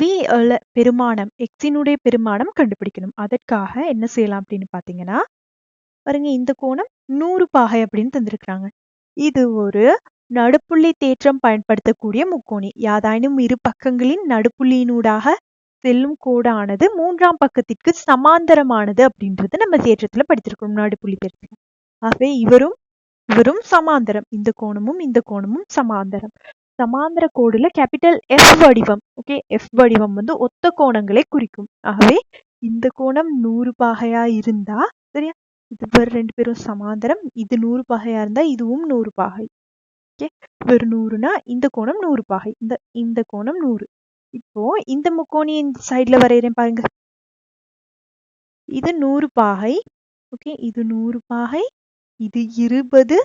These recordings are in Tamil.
ஆகவே அல பெருமானம் எக்ஸினுடைய பெருமானம் கண்டுபிடிக்கணும். அதற்காக என்ன செய்யலாம் அப்படின்னு பார்த்தீங்கன்னா பாருங்க இந்த கோணம் நூறு பாகை அப்படின்னு தந்திருக்கிறாங்க. இது ஒரு நடுப்புள்ளி தேற்றம் பயன்படுத்தக்கூடிய முக்கோணி. யாதாயினும் இரு பக்கங்களின் நடுப்புள்ளியினூடாக செல்லும் கோடானது மூன்றாம் பக்கத்திற்கு சமாந்தரமானது அப்படின்றது நம்ம தேற்றத்துல படிச்சிருக்கோம் நடுப்புள்ளி தேற்றம். ஆகவே இவரும் இவரும் சமாந்தரம். இந்த கோணமும் இந்த கோணமும் சமாந்தரம். சமாந்தர கோடுல கேபிட்டல் எஃப் வடிவம் ஓகே எஃப் வடிவம் வந்து ஒத்த கோணங்களை குறிக்கும். ஆகவே இந்த கோணம் நூறு பாகையா இருந்தா சரியா? இது பேர் ரெண்டு பேரும் சமாந்தரம். இது நூறு பாகையா இருந்தா இதுவும் நூறு பாகை ஓகே ஒரு நூறுனா இந்த கோணம் நூறு பாகை. இந்த இந்த கோணம் நூறு. இப்போ இந்த முக்கோணி இந்த சைட்ல வரைகிறேன் பாருங்க. இது நூறு பாகை ஓகே இது நூறு பாகை இது இருபது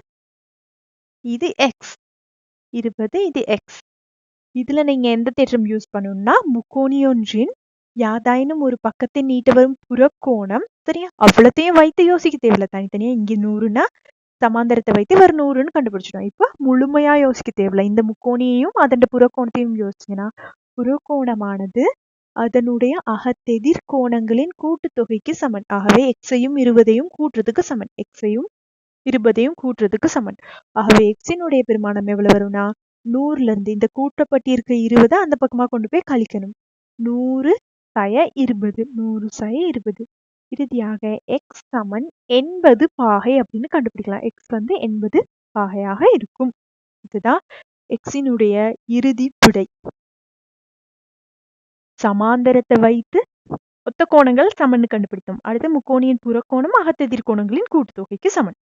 இது எக்ஸ் இருபது இது எக்ஸ் இதுல நீங்க எந்த தேற்றம் யூஸ் பண்ணணும்னா முக்கோணியொன்றின் யாதாயினும் ஒரு பக்கத்தை நீட்ட வரும் புறக்கோணம் சரியா? அவ்வளோத்தையும் வைத்து யோசிக்க தேவையில்ல. தனித்தனியாக இங்கே நூறுனா சமாந்தரத்தை வைத்து ஒரு நூறுன்னு கண்டுபிடிச்சிடும் இப்போ முழுமையாக யோசிக்க தேவையில்ல. இந்த முக்கோணியையும் அதன் புறக்கோணத்தையும் யோசிச்சீங்கன்னா புறக்கோணமானது அதனுடைய அகத்தெதிர் கோணங்களின் கூட்டுத்தொகைக்கு சமன். ஆகவே எக்ஸையும் இருபதையும் கூட்டுறதுக்கு சமன். எக்ஸையும் இருபதையும் கூட்டுறதுக்கு சமன். ஆகவே எக்ஸினுடைய பெருமானம் எவ்வளவு வரும்னா நூறுல இருந்து இந்த கூட்டப்பட்டிருக்க இருபதை அந்த பக்கமா கொண்டு போய் கழிக்கணும். நூறு சய இருபது நூறு சய இருபது. இறுதியாக எக்ஸ் சமன் எண்பது பாகை அப்படின்னு கண்டுபிடிக்கலாம். எக்ஸ் வந்து எண்பது பாகையாக இருக்கும். இதுதான் எக்ஸினுடைய இறுதி விடை. சமாந்தரத்தை வைத்து ஒத்த கோணங்கள் சமன்னு கண்டுபிடித்தோம். அடுத்து முக்கோணியின் புறக்கோணம் அகத்தெதிர் கோணங்களின் கூட்டுத்தொகைக்கு சமன்.